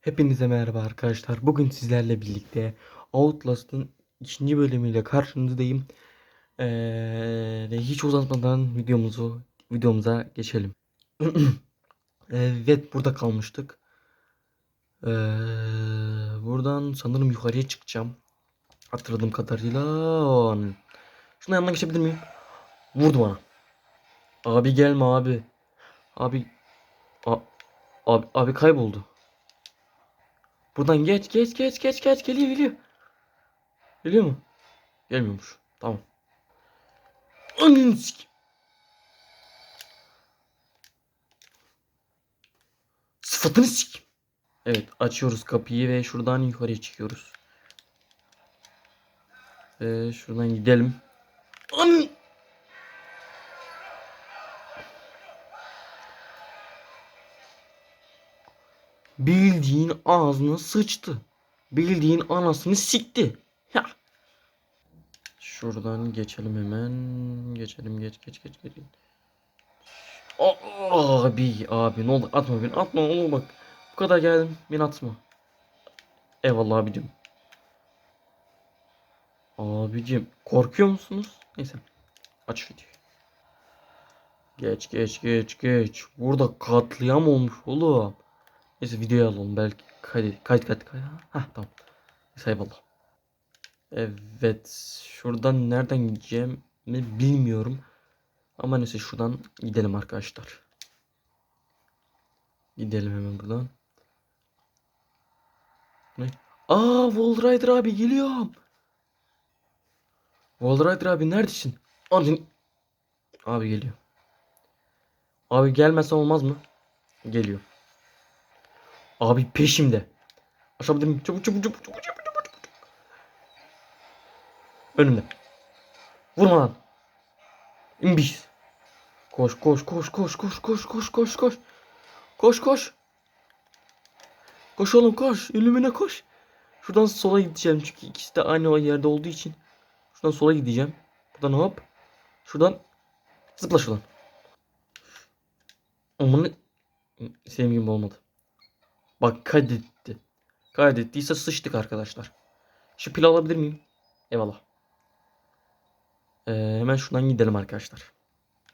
Hepinize merhaba arkadaşlar. Bugün sizlerle birlikte Outlast'ın ikinci bölümüyle karşınızdayım. Ee, hiç uzatmadan videomuzu videomuza geçelim. evet burada kalmıştık. Ee, buradan sanırım yukarıya çıkacağım. Hatırladığım kadarıyla. Şuna yanına geçebilir miyim? Vurdu bana. Abi gelme abi. Abi. A- abi, abi kayboldu. Buradan geç geç geç geç geç geliyor geliyor. Geliyor mu? Gelmiyormuş. Tamam. Sik- Sıfatını sik. Evet açıyoruz kapıyı ve şuradan yukarıya çıkıyoruz. Ve şuradan gidelim. An ağzına sıçtı. Bildiğin anasını sikti. Ya. Şuradan geçelim hemen. Geçelim geç geç geç geç. Abi abi ne olur atma beni atma oğlum bak. Bu kadar geldim beni atma. Eyvallah abicim. Abicim korkuyor musunuz? Neyse. Aç videoyu. Geç geç geç geç. Burada katliam olmuş oğlum. Neyse videoya alalım belki. Kaydet kaydet kaydet kaydet. Hah tamam. Neyse eyvallah. Evet. Şuradan nereden gideceğim bilmiyorum. Ama neyse şuradan gidelim arkadaşlar. Gidelim hemen buradan. Ne? Aa Wall abi geliyorum. Wall abi neredesin? Anın. Abi geliyor. Abi gelmezse olmaz mı? Geliyor. Abi peşimde. Aşağı dedim. Çabuk çabuk çabuk çabuk çabuk çabuk çabuk. Önümde. Vurma lan. İmbiş. Koş koş koş koş koş koş koş koş koş. Koş koş. Koş oğlum koş. Ölümüne koş. Şuradan sola gideceğim çünkü ikisi de aynı yerde olduğu için. Şuradan sola gideceğim. Buradan hop. Şuradan zıpla şuradan. Amanı sevgim olmadı. Bak kaydetti. Kaydettiyse sıçtık arkadaşlar. Şu pil alabilir miyim? Eyvallah. Ee, hemen şuradan gidelim arkadaşlar.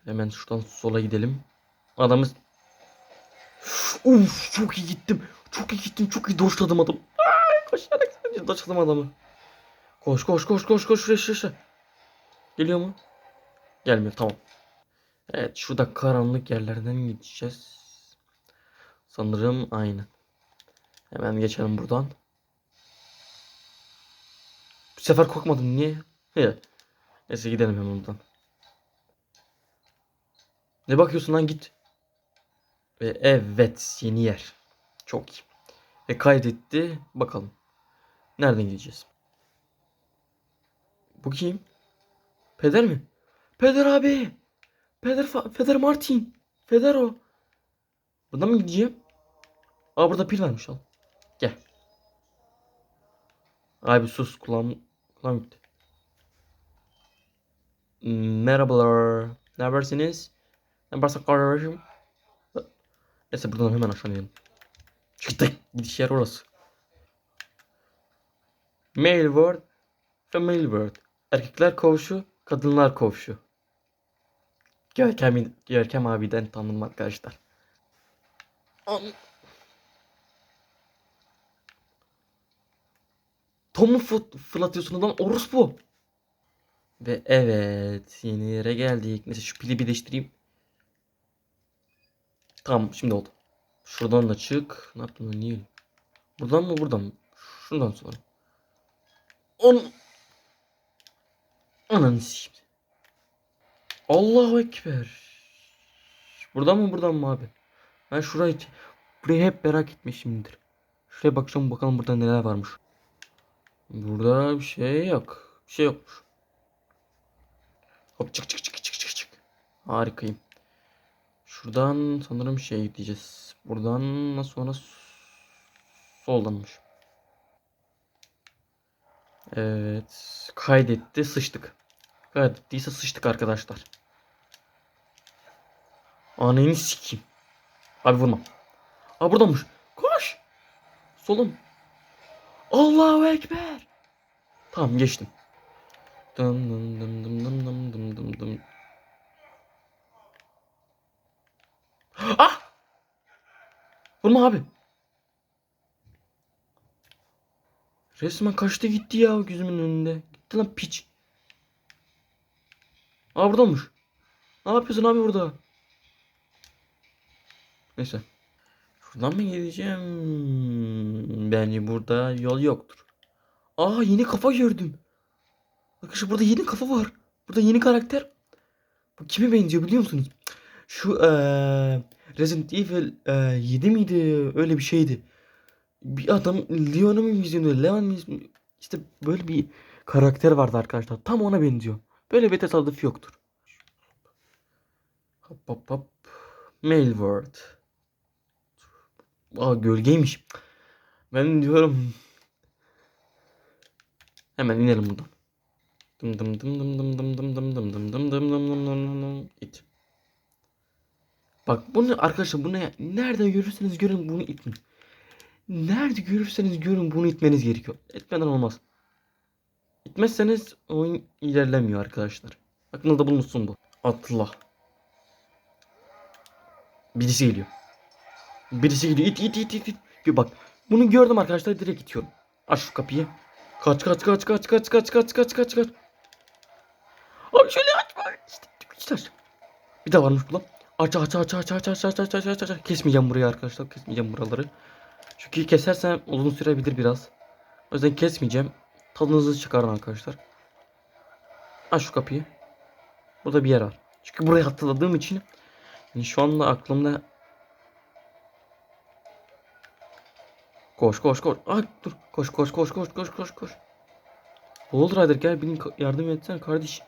Hemen şuradan sola gidelim. Adamı... Uf çok iyi gittim. Çok iyi gittim. Çok iyi doşladım adam. Ay, koşarak doşladım adamı. Koş koş koş koş koş şuraya. şuraya. Geliyor mu? Gelmiyor tamam. Evet şurada karanlık yerlerden gideceğiz. Sanırım aynı. Hemen geçelim buradan. Bu sefer korkmadım niye? He. Neyse gidelim hemen buradan. Ne bakıyorsun lan git. Ve evet yeni yer. Çok iyi. Ve kaydetti. Bakalım. Nereden gideceğiz? Bu kim? Peder mi? Peder abi. Peder, Peder Martin. Peder o. Buradan mı gideceğim? Aa burada pil varmış al. Gel. Abi sus kulağım kulağım gitti. Merhabalar. Ne habersiniz? Ne varsa kardeşim? Neyse buradan hemen aşağı inelim. Çıktık. Gidiş yer orası. Male word, female word. Erkekler koğuşu, kadınlar koğuşu. Görkem, Görkem abiden tanıdım arkadaşlar. Tom'u fı- fırlatıyorsun lan orospu. Ve evet yeni yere geldik. Neyse şu pili bir değiştireyim. Tamam şimdi oldu. Şuradan da çık. Ne yaptın lan niye? Buradan mı buradan mı? Şuradan sonra. On... Ananı sikeyim. Allahu Ekber. Buradan mı buradan mı abi? Ben şurayı burayı hep merak etmişimdir. Şuraya bakacağım bakalım burada neler varmış. Burada bir şey yok. Bir şey yokmuş. Hop çık çık çık çık çık çık. Harikayım. Şuradan sanırım şey gideceğiz. Buradan sonra soldanmış. Evet. Kaydetti sıçtık. Kaydettiyse sıçtık arkadaşlar. Ananı sikeyim. Abi vurma. Aa buradanmış. Koş. Solum. Allahu Ekber. Tamam geçtim. Dım dım dım dım dım dım dım dım dım. Ah! Vurma abi. Resmen kaçtı gitti ya gözümün önünde. Gitti lan piç. Aa buradaymış. Ne yapıyorsun abi burada? Neyse. Şuradan mı gideceğim? Bence burada yol yoktur. Aa yeni kafa gördüm. Arkadaşlar burada yeni kafa var. Burada yeni karakter. Bu kime benziyor biliyor musunuz? Şu eee Resident Evil eee 7 miydi? Öyle bir şeydi. Bir adam Leon'a mı benziyordu? Leon mi? İşte böyle bir karakter vardı arkadaşlar. Tam ona benziyor. Böyle bir tesadüf yoktur. Hop hop hop. Mail word. Aa gölgeymiş. Ben diyorum. Hemen inelim buradan. Dım dım dım dım dım dım dım dım dım dım dım dım dım dım dım dım it. Bak bunu arkadaşlar bunu nerede görürseniz görün bunu itin. Nerede görürseniz görün bunu itmeniz gerekiyor. Etmeden olmaz. İtmezseniz oyun ilerlemiyor arkadaşlar. Aklınızda bulunsun bu. Atla. Birisi geliyor. Birisi geliyor. İt it it it it. Bak. Bunu gördüm arkadaşlar direkt itiyorum. Aç şu kapıyı. Kaç kaç kaç kaç kaç kaç kaç kaç kaç kaç. Abi şöyle açma. İşte, işte aç. Bir daha varmış bu lan. Aç aç aç aç aç aç aç aç aç aç aç. Kesmeyeceğim burayı arkadaşlar. Kesmeyeceğim buraları. Çünkü kesersem uzun sürebilir biraz. O yüzden kesmeyeceğim. Tadınızı çıkarın arkadaşlar. Aç şu kapıyı. Burada bir yer var. Çünkü burayı hatırladığım için yani şu anda aklımda Koş koş koş. Ay dur. Koş koş koş koş koş koş koş. Oğul Rider gel benim yardım etsene kardeş.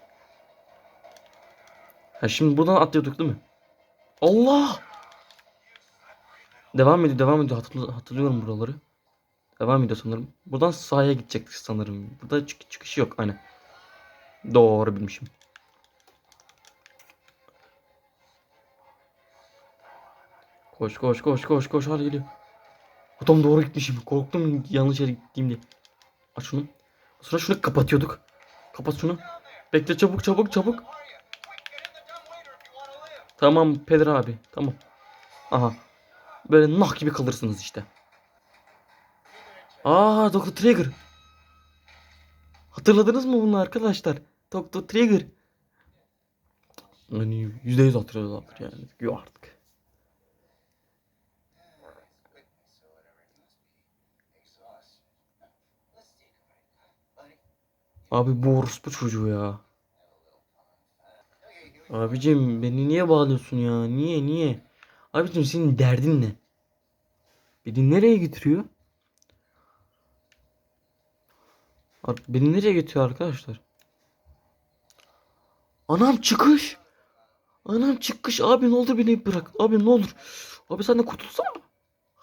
Ha şimdi buradan atlıyorduk değil mi? Allah! Devam ediyor devam ediyor Hatırlı- hatırlıyorum buraları. Devam ediyor sanırım. Buradan sahaya gidecektik sanırım. Burada çık çıkış yok aynen. Doğru bilmişim. Koş koş koş koş koş hadi geliyor. Adam doğru gitmişim. Korktum yanlış yere gittiğim diye. Aç şunu. Sonra şunu kapatıyorduk. Kapat şunu. Bekle çabuk çabuk çabuk. Tamam Peder abi. Tamam. Aha. Böyle nah gibi kalırsınız işte. Aa Dr. Trigger. Hatırladınız mı bunu arkadaşlar? Dr. Trigger. Hani %100 hatırlıyorlardır yani. Yok artık. Abi bu orospu çocuğu ya. Abicim beni niye bağlıyorsun ya? Niye niye? Abicim senin derdin ne? Beni nereye götürüyor? Ar- Beni nereye götürüyor arkadaşlar? Anam çıkış. Anam çıkış. Abi ne olur beni bırak. Abi ne olur. Abi sen de kurtulsana.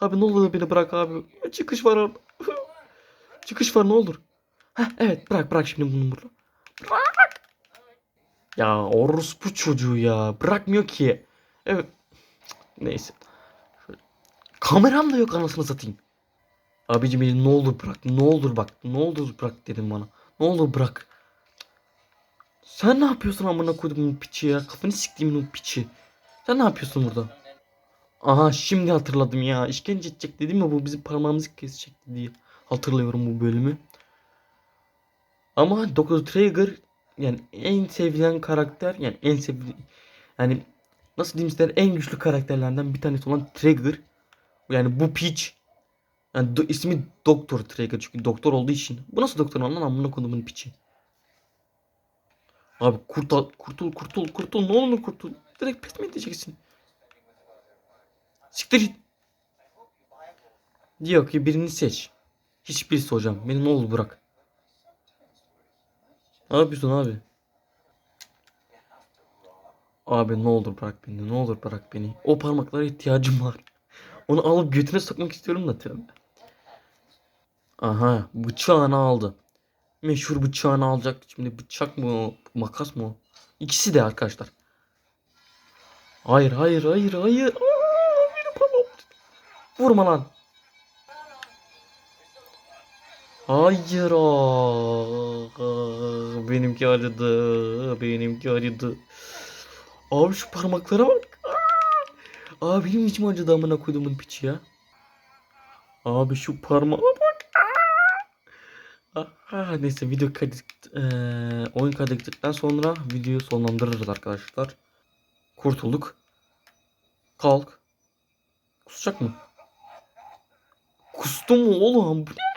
Abi ne olur beni bırak abi. Çıkış var orada. çıkış var ne olur. Heh, evet bırak bırak şimdi bunu burada. Bırak. Ya orospu çocuğu ya. Bırakmıyor ki. Evet. Neyse. Şöyle. Kameram da yok anasını satayım. Abicim beni ne olur bırak. Ne olur bak. Ne olur bırak dedim bana. Ne olur bırak. Sen ne yapıyorsun amına koyduğumun piçi ya? Kafanı siktiğimin piçi. Sen ne yapıyorsun burada? Aha şimdi hatırladım ya. İşkence edecek dedim ya bu bizim parmağımızı kesecekti diye. Hatırlıyorum bu bölümü. Ama Dr. Trigger yani en sevilen karakter yani en sevilen yani nasıl diyeyim size en güçlü karakterlerden bir tanesi olan Trigger. Yani bu piç yani do- ismi Doktor Trigger çünkü doktor olduğu için. Bu nasıl doktor lan amına kodumun piçi. Abi kurtul kurtul kurtul kurtul ne olur kurtul. Direkt pes mi edeceksin? Siktir git. Diyor ki birini seç. Hiçbirisi hocam. Beni ne olur bırak. Ne yapıyorsun abi? Abi ne olur bırak beni. Ne olur bırak beni. O parmaklara ihtiyacım var. Onu alıp götüne sokmak istiyorum da tövbe. Aha bıçağını aldı. Meşhur bıçağını alacak. Şimdi bıçak mı? Makas mı? İkisi de arkadaşlar. Hayır hayır hayır hayır. Aa, benim. Vurma lan. Hayır. aa. Benimki acıdı. Benimki acıdı. Abi şu parmaklara bak. Aa, benim içim acıdı amına koyduğumun piçi ya. Abi şu parmağa bak. Aha, neyse video kaydet, eee, oyun kaydettikten sonra videoyu sonlandırırız arkadaşlar. Kurtulduk. Kalk. Kusacak mı? Kustu mu oğlum? Bu ne?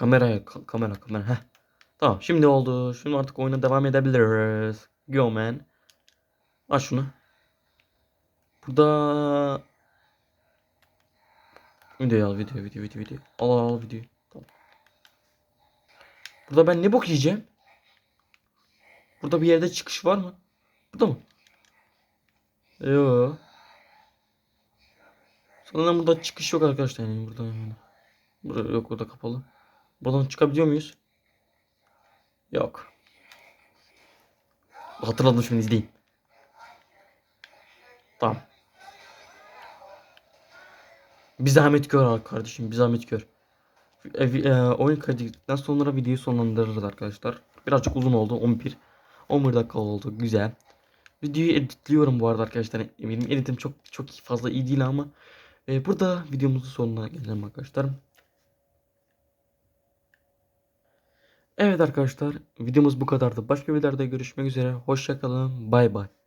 Kameraya, ka- kamera, kamera. Heh. Tamam, şimdi oldu. Şimdi artık oyuna devam edebiliriz. Go man. Aç şunu. Burada video al, video, video, video, video. Al, al, videoyu. Tamam. Burada ben ne bok yiyeceğim? Burada bir yerde çıkış var mı? Burada mı? Yok. Sanırım burada çıkış yok arkadaşlar yani burada yani. Burada yok burada kapalı. Buradan çıkabiliyor muyuz? Yok. Hatırladım şimdi izleyin. Tamam. Bir zahmet gör abi kardeşim bir zahmet gör. E, e, oyun kaydettikten sonra videoyu sonlandırırız arkadaşlar. Birazcık uzun oldu 11. 11 dakika oldu güzel. Videoyu editliyorum bu arada arkadaşlar. Benim editim çok çok fazla iyi değil ama e, burada videomuzun sonuna gelelim arkadaşlar. Evet arkadaşlar videomuz bu kadardı. Başka videolarda görüşmek üzere. Hoşçakalın. Bay bay.